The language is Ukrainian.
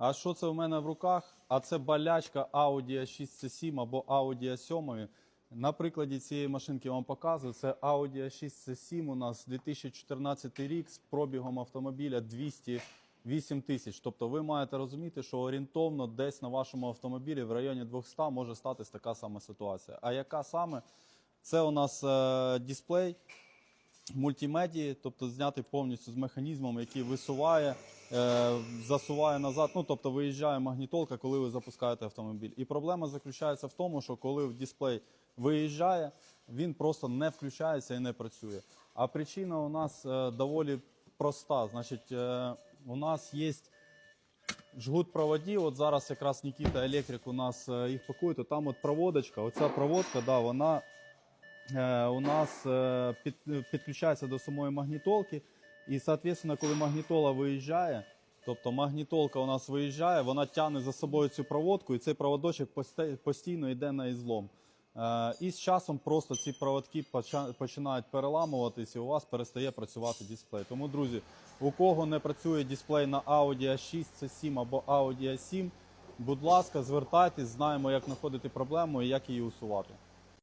А що це в мене в руках? А це болячка Audi A6C7 або Audi A7. На прикладі цієї машинки вам показую. Це Audi A6C7 у нас 2014 рік з пробігом автомобіля 208 тисяч. Тобто ви маєте розуміти, що орієнтовно десь на вашому автомобілі в районі 200 може статись така сама ситуація. А яка саме? Це у нас е, дисплей мультимедії, тобто знятий повністю з механізмом, який висуває, е, засуває назад. Ну тобто виїжджає магнітолка, коли ви запускаєте автомобіль. І проблема заключається в тому, що коли в дисплей виїжджає, він просто не включається і не працює. А причина у нас е, доволі проста. Значить, е, у нас є жгут проводів. От зараз якраз Нікіта Електрик у нас е, їх пакує, то там от проводочка. Оця проводка, да, вона у нас е, під, підключається до самої магнітолки. І, соответственно, коли магнітола виїжджає, тобто магнітолка у нас виїжджає, вона тягне за собою цю проводку, і цей проводочок постійно йде на ізлом. Е, І з часом просто ці проводки починають переламуватись, і у вас перестає працювати дисплей. Тому, друзі, у кого не працює дисплей на Audi A6, C7 або Audi A7, будь ласка, звертайтесь, знаємо, як знаходити проблему і як її усувати.